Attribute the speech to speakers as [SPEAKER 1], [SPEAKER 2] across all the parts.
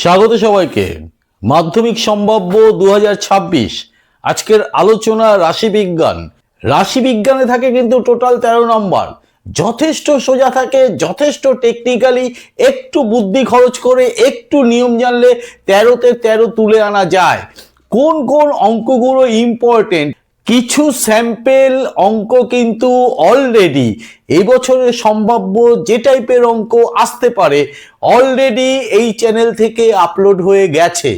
[SPEAKER 1] স্বাগত সবাইকে। মাধ্যমিক সম্ভাব্য দু হাজার ছাব্বিশ আজকের আলোচনা রাশিবিজ্ঞান। রাশিবিজ্ঞানে থাকে কিন্তু টোটাল তেরো নম্বর। যথেষ্ট সোজা থাকে, যথেষ্ট টেকনিক্যালি একটু বুদ্ধি খরচ করে একটু নিয়ম জানলে তেরোতে তেরো তুলে আনা যায়। কোন কোন অঙ্কগুলো ইম্পর্টেন্ট কিছু স্যাম্পেল অঙ্ক কিন্তু অলরেডি এই বছরের সম্ভাব্য যে টাইপের অঙ্ক আসতে পারে অলরেডি এই চ্যানেল থেকে আপলোড হয়ে গেছে।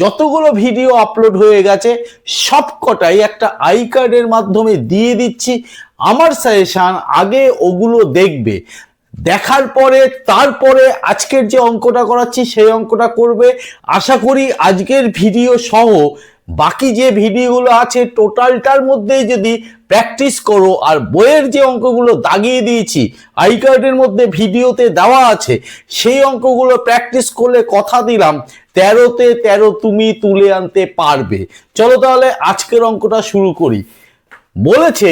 [SPEAKER 1] যতগুলো ভিডিও আপলোড হয়ে গেছে, সবকটাই একটা আই কার্ডের মাধ্যমে দিয়ে দিচ্ছি। আমার সাজেশান আগে ওগুলো দেখবে। দেখার পরে, তারপরে আজকের যে অঙ্কটা করাচ্ছি, সেই অঙ্কটা করবে। আশা করি আজকের ভিডিও সহ বাকি যে ভিডিওগুলো আছে, টোটালটার মধ্যেই যদি প্র্যাকটিস করো, আর বইয়ের যে অঙ্কগুলো দাগিয়ে দিয়েছি, আই কার্ডের মধ্যে ভিডিওতে দেওয়া আছে, সেই অঙ্কগুলো প্র্যাকটিস করলে কথা দিলাম, তেরোতে তেরো তুমি তুলে আনতে পারবে। চলো তাহলে আজকের অঙ্কটা শুরু করি। বলেছে,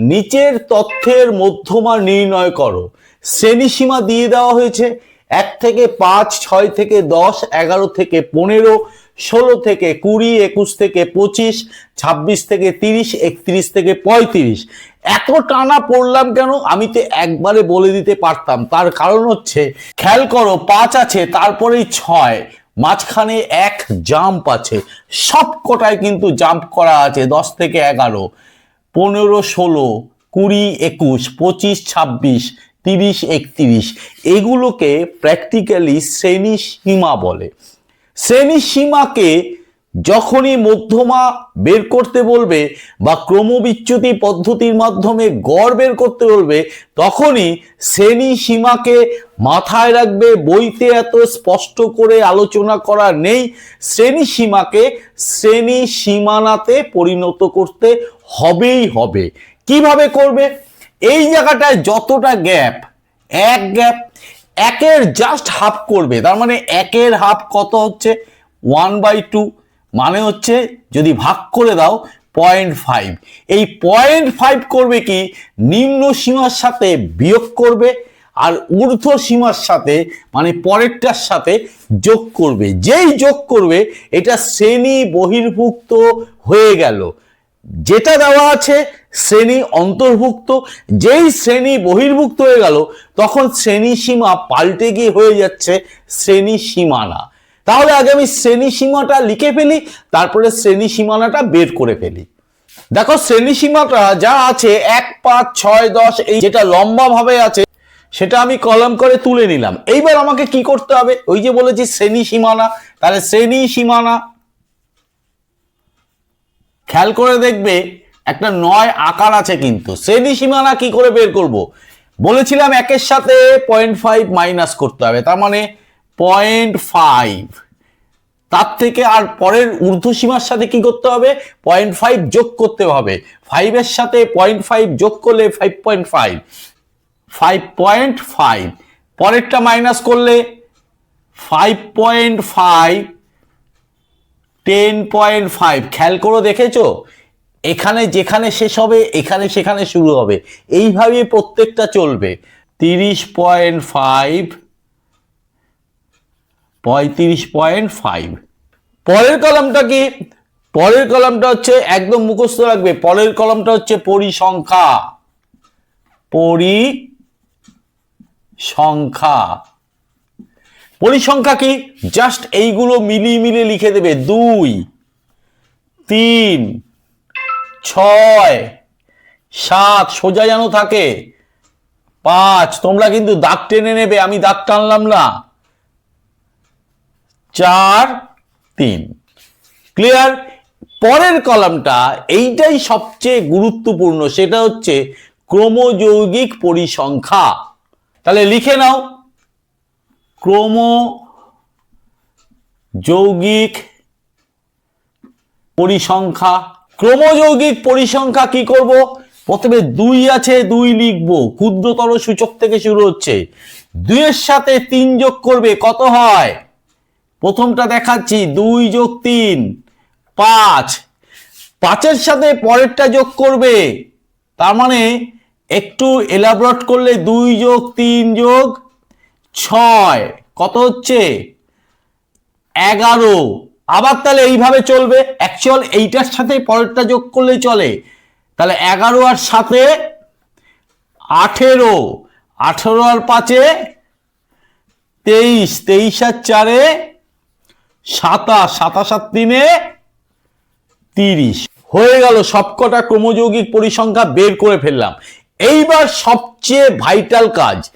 [SPEAKER 1] নিচের তথ্যের মধ্যমা নির্ণয় করো। শ্রেণীসীমা দিয়ে দেওয়া হয়েছে, এক থেকে পাঁচ, ছয় থেকে দশ, এগারো থেকে পনেরো ষোলো থেকে কুড়ি, একুশ থেকে পঁচিশ, ছাব্বিশ থেকে তিরিশ, একত্রিশ থেকে পঁয়ত্রিশ। এত টানা পড়লাম কেন? আমি তো একবারে বলে দিতে পারতাম। তার কারণ হচ্ছে, খেয়াল করো, পাঁচ আছে, তারপরেই ছয়। মাঝখানে এক জাম্প আছে। সব কটায় কিন্তু জাম্প করা আছে, দশ থেকে এগারো। পনেরো, ষোলো, কুড়ি, একুশ, পঁচিশ, ছাব্বিশ, তিরিশ, একত্রিশ। এগুলোকে প্র্যাকটিক্যালি শ্রেণি সীমা বলে। শ্রেণি সীমাকে যখনই মধ্যমা বের করতে বলবে বা ক্রমবিচ্যুতি পদ্ধতির মাধ্যমে গড় বের করতে বলবে, তখনই শ্রেণি সীমাকে মাথায় রাখবে, বইতে এত স্পষ্ট করে আলোচনা করা নেই। শ্রেণি সীমাকে শ্রেণি সীমানাতে পরিণত করতে হবেই হবে। কীভাবে করবে? এই জায়গাটায় যতটা গ্যাপ, এক গ্যাপ একের জাস্ট হাফ করবে। তার মানে একের হাফ কত হচ্ছে? ওয়ান বাই টু মানে হচ্ছে যদি ভাগ করে দাও পয়েন্ট ফাইভ এই পয়েন্ট ফাইভ করবে কি? নিম্ন সীমার সাথে বিয়োগ করবে আর ঊর্ধ্ব সীমার সাথে মানে পরেরটার সাথে যোগ করবে। যেই যোগ করবে, এটা শ্রেণি বহির্ভুক্ত হয়ে গেল। যেটা দেওয়া আছে শ্রেণি অন্তর্ভুক্ত, যেই শ্রেণি বহির্ভুক্ত হয়ে গেল, তখন শ্রেণি সীমা পাল্টে গিয়ে হয়ে যাচ্ছে শ্রেণি সীমানা। তাহলে আগে আমি শ্রেণি সীমাটা লিখে ফেলি, তারপরে শ্রেণি সীমানাটা বের করে ফেলি। দেখো, শ্রেণি সীমাটা যা আছে, এক, পাঁচ, ছয়, দশ, এই যেটা লম্বা ভাবে আছে, সেটা আমি কলম করে তুলে নিলাম। এইবার আমাকে কি করতে হবে? ওই যে বলেছি, শ্রেণি সীমানা, তাহলে শ্রেণি সীমানা খেয়াল করে দেখবে একটা নয় আকার আছে কিন্তু। শ্রেণি সীমানা কি করে বের করব? বলেছিলাম একের সাথে পয়েন্ট ফাইভ মাইনাস করতে হবে, তার মানে পয়েন্ট ফাইভ তার থেকে আর পরের ঊর্ধ্ব সীমার সাথে কি করতে হবে? পয়েন্ট ফাইভ যোগ করতে হবে। ফাইভের সাথে পয়েন্ট ফাইভ যোগ করলে five point five five point five পরেরটা মাইনাস করলে five point five ten point five খেয়াল করে দেখেছ? এখানে যেখানে শেষ হবে, এখানে সেখানে শুরু হবে। এইভাবে প্রত্যেকটা চলবে। তিরিশ পয়েন্ট ফাইভ পঁয়ত্রিশ পয়েন্ট ফাইভ পরের কলমটা কি? পরের কলমটা হচ্ছে একদম মুখস্থ রাখবে। পরের কলমটা হচ্ছে পরিসংখ্যা। পরিসংখ্যা। পরিসংখ্যা কি? জাস্ট এইগুলো মিলিয়ে মিলিয়ে লিখে দেবে। দুই, তিন, ছয়, সাত, সোজা যেন থাকে। পাঁচ, তোমরা কিন্তু দাগ টেনে নেবে, আমি দাগ টানলাম না। চার, তিন। ক্লিয়ার পরের কলামটা এইটাই সবচেয়ে গুরুত্বপূর্ণ, সেটা হচ্ছে ক্রমযৌগিক পরিসংখ্যা। তাহলে লিখে নাও। ক্রম যৌগিক পরিসংখ্যা, ক্রমযৌগিক পরিসংখ্যা কি করব? প্রথমে দুই আছে, দুই লিখব। ক্ষুদ্রতর সূচক থেকে শুরু হচ্ছে। দুইয়ের সাথে তিন যোগ করবে, কত হয়? প্রথমটা দেখাচ্ছি, দুই যোগ তিন, পাঁচ। পাঁচের সাথে পরেরটা যোগ করবে, তার মানে একটু এলাবরেট করলে দুই যোগ তিন যোগ ছয়। কত হচ্ছে? এগারো। আবার তাহলে এইভাবে চলবে। অ্যাকচুয়াল এইটার সাথে পরেরটা যোগ করলে চলে। তাহলে এগারো আর সাথে আঠেরো। আঠেরো আর পাঁচে তেইশ। তেইশ আর চারে সাতাশ। সাতাশ আর তিনে তিরিশ। হয়ে গেল সবকটা ক্রমযৌগিক পরিসংখ্যা বের করে ফেললাম। এইবার সবচেয়ে ভাইটাল কাজ।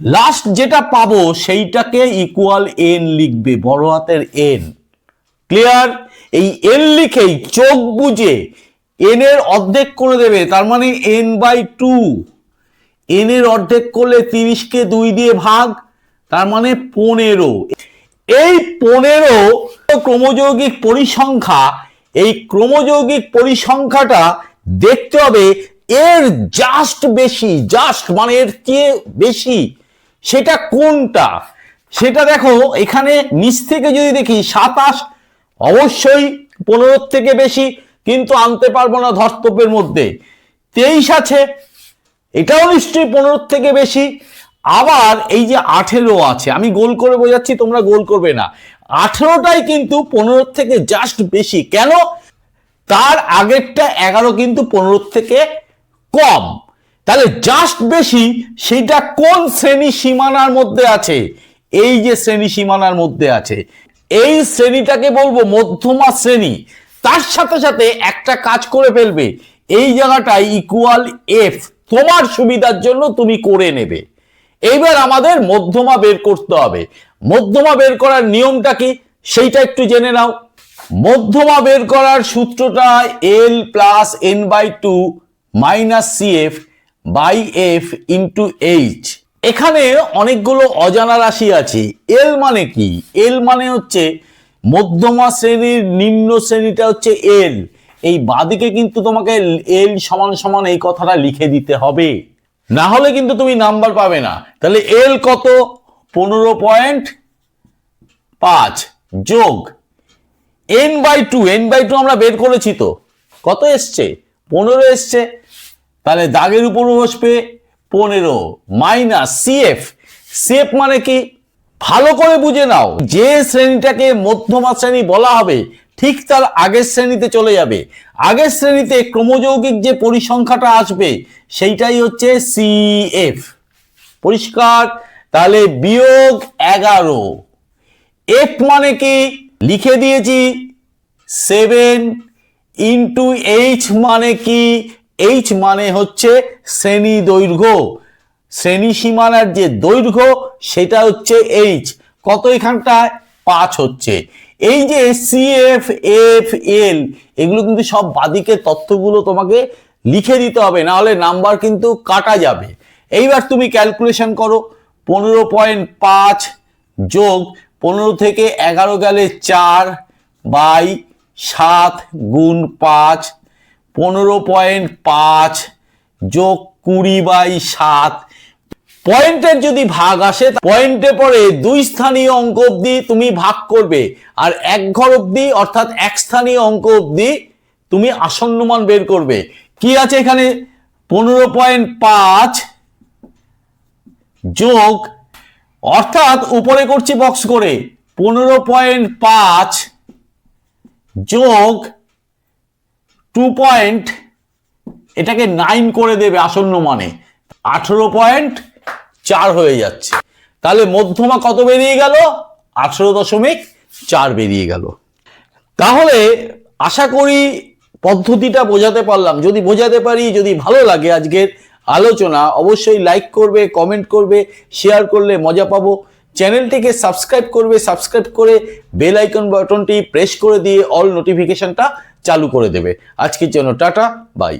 [SPEAKER 1] লাস্ট যেটা পাবো সেইটাকে ইকুয়াল এন লিখবে, বড় হাতের এন ক্লিয়ার এই এন লিখেই চোখ বুঝে এন এর অর্ধেক করে দেবে, তার মানে এন বাই টু এন এর অর্ধেক করলে তিরিশকে দুই দিয়ে ভাগ, তার মানে পনেরো। এই পনেরো ক্রমযৌগিক পরিসংখ্যা, এই ক্রমযৌগিক পরিসংখ্যাটা দেখতে হবে এর জাস্ট বেশি জাস্ট মানে এর চেয়ে বেশি। সেটা কোনটা? সেটা দেখো, এখানে নিচ থেকে যদি দেখি, সাতাশ, অবশ্যই পনেরোর থেকে বেশি, কিন্তু আনতে পারব না ধর্তব্যের মধ্যে। তেইশ আছে, এটাও নিশ্চয়ই পনেরোর থেকে বেশি। আবার এই যে আঠেরো আছে, আমি গোল করে বোঝাচ্ছি, তোমরা গোল করবে না। আঠেরোটাই কিন্তু পনেরোর থেকে জাস্ট বেশি। কেন? তার আগেরটা এগারো কিন্তু পনেরোর থেকে কম। তাহলে জাস্ট বেশি সেটা কোন শ্রেণি সীমানার মধ্যে আছে? এই যে শ্রেণি সীমানার মধ্যে আছে, এই শ্রেণীটাকে বলব মধ্যমা শ্রেণি। তার সাথে সাথে একটা কাজ করে ফেলবে, এই জায়গাটায় ইকুয়াল এফ তোমার সুবিধার জন্য তুমি করে নেবে। এইবার আমাদের মধ্যমা বের করতে হবে। মধ্যমা বের করার নিয়মটা কি? সেইটা একটু জেনে নাও। মধ্যমা বের করার সূত্রটা L plus N by two minus C F by F into H এখানে অনেকগুলো অজানা রাশি আছে। এল মানে কি? এল মানে হচ্ছে মধ্যমা শ্রেণির, নিম্ন শ্রেণীটা হচ্ছে এল এই বাদিকে কিন্তু তোমাকে এল সমান সমান এই কথাটা লিখে দিতে হবে। না হলে কিন্তু তুমি নাম্বার পাবে না। তাহলে এল কত? পনেরো পয়েন্ট পাঁচ। যোগ N by two N by two আমরা বের করেছি তো। কত এসছে? পনেরো এসছে। তাহলে দাগের উপর বসবে পনেরো মাইনাস সিএফ সিএফ মানে কি? ভালো করে বুঝে নাও, যে শ্রেণীটাকে মধ্যমা শ্রেণি বলা হবে, ঠিক তার আগের শ্রেণীতে চলে যাবে। আগের শ্রেণীতে ক্রমযৌগিক যে পরিসংখ্যাটা আসবে, সেইটাই হচ্ছে সিএফ পরিষ্কার? তাহলে বিয়োগ এগারো। এফ মানে কি? লিখে দিয়েছি সেভেন ইন্টু এইচ মানে কি? এইচ মানে হচ্ছে শ্রেণি দৈর্ঘ্য। শ্রেণি সীমানার যে দৈর্ঘ্য, সেটা হচ্ছে এইচ কত এখানটায়? পাঁচ হচ্ছে। এই যে সি এফ এফ এল এগুলো কিন্তু সব বাদিকে তথ্যগুলো তোমাকে লিখে দিতে হবে, না হলে নাম্বার কিন্তু কাটা যাবে। এইবার তুমি ক্যালকুলেশন করো। পনেরো পয়েন্ট পাঁচ যোগ পনেরো থেকে এগারো গেলে চার বাই সাত গুণ পাঁচ পনেরো পয়েন্ট পাঁচ যোগ কুড়ি বাই সাত। পয়েন্টের যদি ভাগ আসে পয়েন্টে পরে দুই স্থানীয় অঙ্ক অবধি তুমি ভাগ করবে। আর এক ঘর অবধি, অর্থাৎ এক স্থানীয় অঙ্ক অবধি তুমি আসন্ন মান বের করবে। কি আছে এখানে? পনেরো পয়েন্ট পাঁচ যোগ, অর্থাৎ উপরে করছি বক্স করে। পনেরো পয়েন্ট পাঁচ যোগ টু পয়েন্ট এটাকে নাইন করে দেবে আসন্ন মানে। আঠেরো পয়েন্ট চার হয়ে যাচ্ছে। তাহলে মধ্যমা কত বেরিয়ে গেল? আঠেরো দশমিক চার বেরিয়ে গেল। তাহলে আশা করি পদ্ধতিটা বোঝাতে পারলাম। যদি বোঝাতে পারি, যদি ভালো লাগে আজকের আলোচনা, অবশ্যই লাইক করবে কমেন্ট করবে শেয়ার করলে মজা পাবো। চ্যানেলটিকে সাবস্ক্রাইব করবে সাবস্ক্রাইব করে বেল আইকন বাটনটি প্রেস করে দিয়ে অল নোটিফিকেশনটা চালু করে দেবে। আজকের জন্য টাটা বাই।